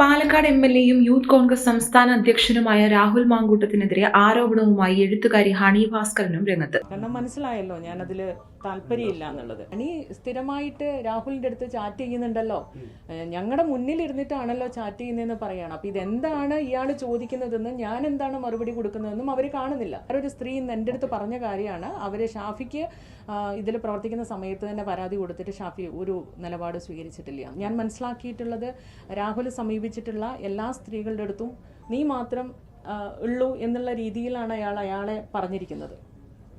Palakkad M L എയും youth Congress സംസ്ഥാന അധ്യക്ഷനുമായ രാഹുൽ മാങ്കൂട്ടത്തിനെതിരെ ആരോപണവുമായി എഴുത്തുകാരി ഹണി ഭാസ്കരനും രംഗത്ത്. കാരണം മനസ്സിലായല്ലോ ഞാനതിൽ താല്പര്യമില്ല എന്നുള്ളത്. ഹണി സ്ഥിരമായിട്ട് രാഹുലിന്റെ അടുത്ത് ചാറ്റ് ചെയ്യുന്നുണ്ടല്ലോ. ഞങ്ങളുടെ മുന്നിൽ ഇരുന്നിട്ടാണല്ലോ ചാറ്റ് ചെയ്യുന്നതെന്ന് പറയണം. അപ്പോൾ ഇതെന്താണ് ഇയാൾ ചോദിക്കുന്നതെന്ന് ഞാൻ എന്താണ് മറുപടി കൊടുക്കുന്നതെന്നും അവർ കാണുന്നില്ല. ഒരു സ്ത്രീ ഇന്ന് എന്റെ അടുത്ത് പറഞ്ഞ കാര്യമാണ്. അവർ ഷാഫിക്ക് ഇതിൽ പ്രവർത്തിക്കുന്ന സമയത്ത് തന്നെ പരാതി കൊടുത്തിട്ട് ഷാഫി ഒരു നിലപാട് സ്വീകരിച്ചിട്ടില്ല. ഞാൻ മനസ്സിലാക്കിയിട്ടുള്ളത് രാഹുൽ സമീപിച്ചിട്ടുള്ള എല്ലാ സ്ത്രീകളുടെ അടുത്തും നീ മാത്രം ഉള്ളൂ എന്നുള്ള രീതിയിലാണ് അയാൾ അയാളെ പറഞ്ഞിരിക്കുന്നത്.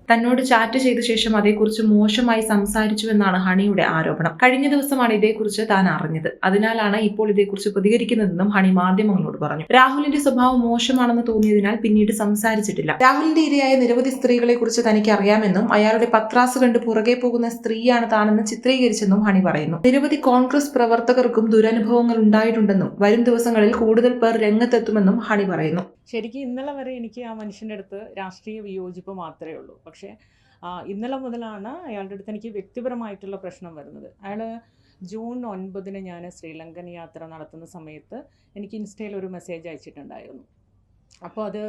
തന്നോട് ചാറ്റ് ചെയ്ത ശേഷം അതേക്കുറിച്ച് മോശമായി സംസാരിച്ചുവെന്നാണ് ഹണിയുടെ ആരോപണം. കഴിഞ്ഞ ദിവസമാണ് ഇതേക്കുറിച്ച് താൻ അറിഞ്ഞത്. അതിനാലാണ് ഇപ്പോൾ ഇതേക്കുറിച്ച് പ്രതികരിക്കുന്നതെന്നും ഹണി മാധ്യമങ്ങളോട് പറഞ്ഞു. രാഹുലിന്റെ സ്വഭാവം മോശമാണെന്ന് തോന്നിയതിനാൽ പിന്നീട് സംസാരിച്ചിട്ടില്ല. രാഹുലിന്റെ ഇരയായ നിരവധി സ്ത്രീകളെ കുറിച്ച് തനിക്ക് അറിയാമെന്നും അയാളുടെ പത്രാസ് കണ്ട് പുറകെ പോകുന്ന സ്ത്രീയാണ് താനെന്ന് ചിത്രീകരിച്ചെന്നും ഹണി പറയുന്നു. നിരവധി കോൺഗ്രസ് പ്രവർത്തകർക്കും ദുരനുഭവങ്ങൾ ഉണ്ടായിട്ടുണ്ടെന്നും വരും ദിവസങ്ങളിൽ കൂടുതൽ പേർ രംഗത്തെത്തുമെന്നും ഹണി പറയുന്നു. ശരിക്കും ഇന്നലെ വരെ എനിക്ക് ആ മനുഷ്യന്റെ അടുത്ത് രാഷ്ട്രീയ വിയോജിപ്പ് മാത്രമേ ഉള്ളൂ. പക്ഷേ ഇന്നലെ മുതലാണ് അയാളുടെ അടുത്ത് എനിക്ക് വ്യക്തിപരമായിട്ടുള്ള പ്രശ്നം വരുന്നത്. അയാൾ ജൂൺ ഒൻപതിന് ഞാൻ ശ്രീലങ്കൻ യാത്ര നടത്തുന്ന സമയത്ത് എനിക്ക് ഇൻസ്റ്റയിൽ ഒരു മെസ്സേജ് അയച്ചിട്ടുണ്ടായിരുന്നു. അപ്പോൾ അത്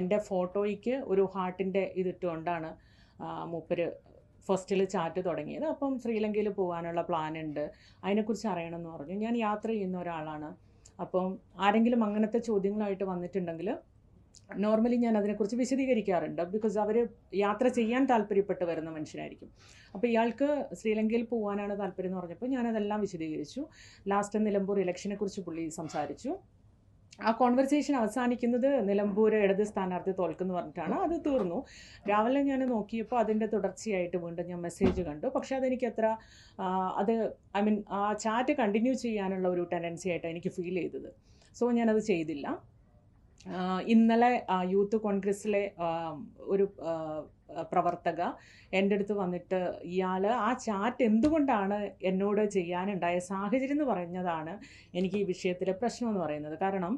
എന്റെ ഫോട്ടോയ്ക്ക് ഒരു ഹാർട്ടിന്റെ ഇതിട്ടുകൊണ്ടാണ് മൂപ്പര് ഫസ്റ്റിൽ ചാറ്റ് തുടങ്ങിയത്. അപ്പം ശ്രീലങ്കയിൽ പോകാനുള്ള പ്ലാൻ ഉണ്ട് അതിനെക്കുറിച്ച് അറിയണമെന്ന് പറഞ്ഞു. ഞാൻ യാത്ര ചെയ്യുന്ന ഒരാളാണ്. അപ്പം ആരെങ്കിലും അങ്ങനത്തെ ചോദ്യങ്ങളായിട്ട് വന്നിട്ടുണ്ടെങ്കിൽ നോർമലി ഞാൻ അതിനെക്കുറിച്ച് വിശദീകരിക്കാറുണ്ട്. ബിക്കോസ് അവർ യാത്ര ചെയ്യാൻ താല്പര്യപ്പെട്ട് വരുന്ന മനുഷ്യനായിരിക്കും അപ്പോൾ ഇയാൾക്ക് ശ്രീലങ്കയിൽ പോകാനാണ് താല്പര്യം എന്ന് പറഞ്ഞപ്പോൾ ഞാനതെല്ലാം വിശദീകരിച്ചു. ലാസ്റ്റ് നിലമ്പൂർ ഇലക്ഷനെ കുറിച്ച് പുള്ളി സംസാരിച്ചു. ആ കോൺവെർസേഷൻ അവസാനിക്കുന്നത് നിലമ്പൂർ ഇടത് സ്ഥാനാർത്ഥി തോൽക്കുന്നു പറഞ്ഞിട്ടാണ്. അത് തീർന്നു. രാവിലെ ഞാൻ നോക്കിയപ്പോൾ അതിന്റെ തുടർച്ചയായിട്ട് വീണ്ടും ഞാൻ മെസ്സേജ് കണ്ടു. പക്ഷേ അതെനിക്ക് അത്ര അത് ഐ മീൻ ആ ചാറ്റ് കണ്ടിന്യൂ ചെയ്യാനുള്ള ഒരു ടെൻഡൻസി ആയിട്ടാണ് എനിക്ക് ഫീൽ ചെയ്തത്. സോ ഞാനത് ചെയ്തില്ല. ഇന്നലെ യൂത്ത് കോൺഗ്രസ്സിലെ ഒരു പ്രവർത്തക എന്റെ അടുത്ത് വന്നിട്ട് ഇയാൾ ആ ചാറ്റ് എന്തുകൊണ്ടാണ് എന്നോട് ചെയ്യാനുണ്ടായ സാഹചര്യം എന്ന് പറഞ്ഞതാണ് എനിക്ക് ഈ വിഷയത്തിലെ പ്രശ്നം എന്ന് പറയുന്നത്. കാരണം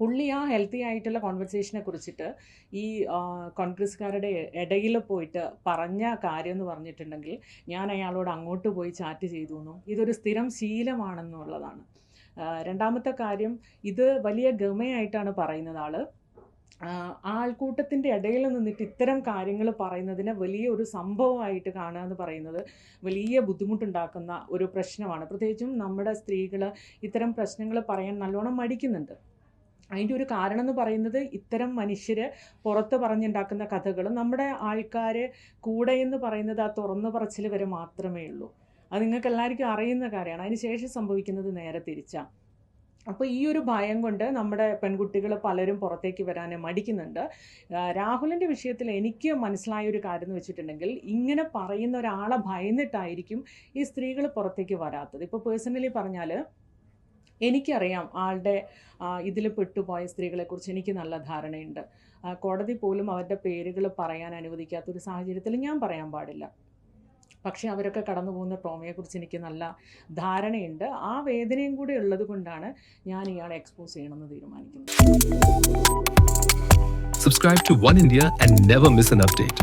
പുള്ളി ആ ഹെൽത്തി ആയിട്ടുള്ള കോൺവെർസേഷനെ കുറിച്ചിട്ട് ഈ കോൺഗ്രസ്സുകാരുടെ ഇടയിൽ പോയിട്ട് പറഞ്ഞ കാര്യം എന്ന് പറഞ്ഞിട്ടുണ്ടെങ്കിൽ ഞാൻ അയാളോട് അങ്ങോട്ട് പോയി ചാറ്റ് ചെയ്തു ഇതൊരു സ്ഥിരം ശീലമാണെന്നുള്ളതാണ്. രണ്ടാമത്തെ കാര്യം ഇത് വലിയ ഗമയായിട്ടാണ് പറയുന്നത് ആൾ. ആൾക്കൂട്ടത്തിന്റെ ഇടയിൽ നിന്നിട്ട് ഇത്തരം കാര്യങ്ങൾ പറയുന്നതിനെ വലിയ ഒരു സംഭവമായിട്ട് കാണുക എന്ന് പറയുന്നത് വലിയ ബുദ്ധിമുട്ടുണ്ടാക്കുന്ന ഒരു പ്രശ്നമാണ്. പ്രത്യേകിച്ചും നമ്മുടെ സ്ത്രീകൾ ഇത്തരം പ്രശ്നങ്ങൾ പറയാൻ നല്ലോണം മടിക്കുന്നുണ്ട്. അതിന്റെ ഒരു കാരണം എന്ന് പറയുന്നത് ഇത്തരം മനുഷ്യർ പുറത്ത് പറഞ്ഞുണ്ടാക്കുന്ന കഥകൾ നമ്മുടെ ആൾക്കാർ കൂടെ എന്ന് പറയുന്നത് ആ തുറന്നു പറച്ചിൽ വരെ മാത്രമേ ഉള്ളൂ. അത് നിങ്ങൾക്ക് എല്ലാവർക്കും അറിയുന്ന കാര്യമാണ്. അതിന് ശേഷം സംഭവിക്കുന്നത് നേരെ തിരിച്ചാണ് അപ്പോൾ ഈ ഒരു ഭയം കൊണ്ട് നമ്മുടെ പെൺകുട്ടികൾ പലരും പുറത്തേക്ക് വരാൻ മടിക്കുന്നുണ്ട്. രാഹുലിന്റെ വിഷയത്തിൽ എനിക്ക് മനസ്സിലായ ഒരു കാര്യം എന്ന് വെച്ചിട്ടുണ്ടെങ്കിൽ ഇങ്ങനെ പറയുന്ന ഒരാളെ ഭയന്നിട്ടായിരിക്കും ഈ സ്ത്രീകൾ പുറത്തേക്ക് വരാത്തത്. ഇപ്പോൾ പേഴ്സണലി പറഞ്ഞാൽ എനിക്കറിയാം ആളുടെ ഇതിൽ പെട്ടുപോയ സ്ത്രീകളെക്കുറിച്ച് എനിക്ക് നല്ല ധാരണയുണ്ട്. കോടതി പോലും അവരുടെ പേരുകൾ പറയാൻ അനുവദിക്കാത്ത ഒരു സാഹചര്യത്തിൽ ഞാൻ പറയാൻ പാടില്ല. പക്ഷേ അവരൊക്കെ കടന്നു പോകുന്ന ട്രോമയെക്കുറിച്ച് എനിക്ക് നല്ല ധാരണയുണ്ട് ആ വേദനയും കൂടി ഉള്ളത് കൊണ്ടാണ് ഞാൻ ഇയാളെ എക്സ്പോസ് ചെയ്യണമെന്ന് തീരുമാനിക്കുന്നത് Subscribe to One India and never miss an update.